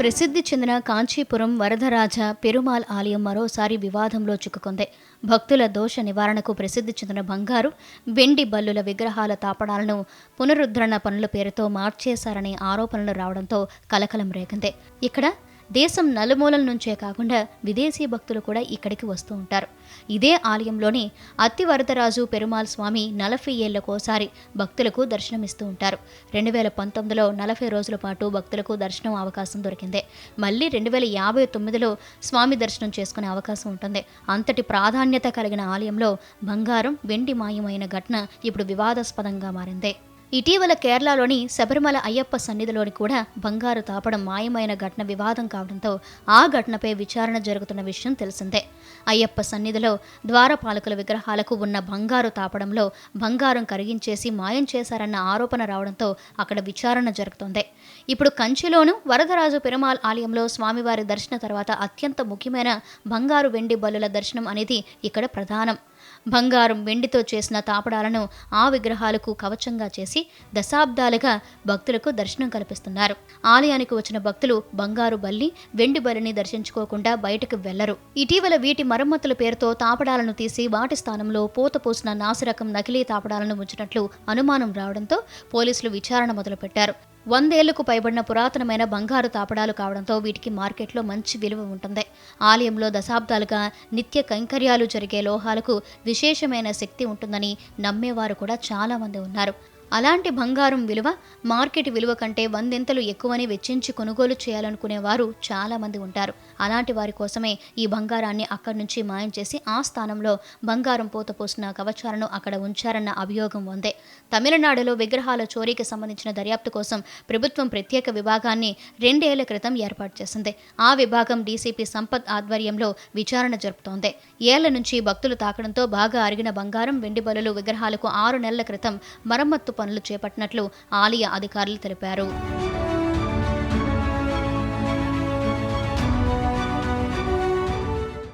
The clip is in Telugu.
ప్రసిద్ధి చెందిన కాంచీపురం వరదరాజ పెరుమాల్ ఆలయం మరోసారి వివాదంలో చిక్కుకుంది. భక్తుల దోష నివారణకు ప్రసిద్ధి చెందిన బంగారు వెండి బల్లుల విగ్రహాల తాపడాలను పునరుద్ధరణ పనుల పేరుతో మార్చేశారనే ఆరోపణలు రావడంతో కలకలం రేగింది. ఇక్కడ దేశం నలుమూలల నుంచే కాకుండా విదేశీ భక్తులు కూడా ఇక్కడికి వస్తూ ఉంటారు. ఇదే ఆలయంలోని అత్తి వరదరాజు పెరుమాల్ స్వామి నలభై ఏళ్ళకోసారి భక్తులకు దర్శనమిస్తూ ఉంటారు. రెండు వేల పంతొమ్మిదిలో నలభై రోజుల పాటు భక్తులకు దర్శనం అవకాశం దొరికింది. మళ్ళీ రెండు వేల యాభై తొమ్మిదిలో స్వామి దర్శనం చేసుకునే అవకాశం ఉంటుంది. అంతటి ప్రాధాన్యత కలిగిన ఆలయంలో బంగారం వెండి మాయమైన ఘటన ఇప్పుడు వివాదాస్పదంగా మారింది. ఇటీవల కేరళలోని శబరిమల అయ్యప్ప సన్నిధిలోని కూడా బంగారు తాపడం మాయమైన ఘటన వివాదం కావడంతో ఆ ఘటనపై విచారణ జరుగుతున్న విషయం తెలిసిందే. అయ్యప్ప సన్నిధిలో ద్వారపాలకుల విగ్రహాలకు ఉన్న బంగారు తాపడంలో బంగారం కరిగించేసి మాయం చేశారన్న ఆరోపణ రావడంతో అక్కడ విచారణ జరుగుతోంది. ఇప్పుడు కంచిలోను వరదరాజు పెరుమాల్ ఆలయంలో స్వామివారి దర్శన తర్వాత అత్యంత ముఖ్యమైన బంగారు వెండి బల్లుల దర్శనం అనేది ఇక్కడ ప్రధానం. బంగారం వెండితో చేసిన తాపడాలను ఆ విగ్రహాలకు కవచంగా చేసి దశాబ్దాలుగా భక్తులకు దర్శనం కల్పిస్తున్నారు. ఆలయానికి వచ్చిన భక్తులు బంగారు బల్లి వెండి బల్లిని దర్శించుకోకుండా బయటకు వెళ్ళరు. ఇటీవల వీటి మరమ్మతుల పేరుతో తాపడాలను తీసి వాటి స్థానంలో పూత పూసిన నాసిరకం నకిలీ తాపడాలను ఉంచినట్లు అనుమానం రావడంతో పోలీసులు విచారణ మొదలుపెట్టారు. వందేళ్ళకు పైబడిన పురాతనమైన బంగారు తాపడాలు కావడంతో వీటికి మార్కెట్లో మంచి విలువ ఉంటుంది. ఆలయంలో దశాబ్దాలుగా నిత్య కైంకర్యాలు జరిగే లోహాలకు విశేషమైన శక్తి ఉంటుందని నమ్మేవారు కూడా చాలామంది ఉన్నారు. అలాంటి బంగారం విలువ మార్కెట్ విలువ కంటే వందెంతలు ఎక్కువని వెచ్చించి కొనుగోలు చేయాలనుకునేవారు చాలామంది ఉంటారు. అలాంటి వారి కోసమే ఈ బంగారాన్ని అక్కడి నుంచి మాయం చేసి ఆ స్థానంలో బంగారం పూత పోసిన కవచాలను అక్కడ ఉంచారన్న అభియోగం ఉంది. తమిళనాడులో విగ్రహాల చోరీకి సంబంధించిన దర్యాప్తు కోసం ప్రభుత్వం ప్రత్యేక విభాగాన్ని రెండేళ్ళ క్రితం ఏర్పాటు చేసింది. ఆ విభాగం డీసీపీ సంపత్ ఆధ్వర్యంలో విచారణ జరుపుతోంది. ఏళ్ళ నుంచి భక్తులు తాకడంతో బాగా అరిగిన బంగారం వెండి బలులు విగ్రహాలకు ఆరు నెలల క్రితం మరమ్మత్తు పనులు చేపట్టినట్లు ఆలయ అధికారులు తెలిపారు.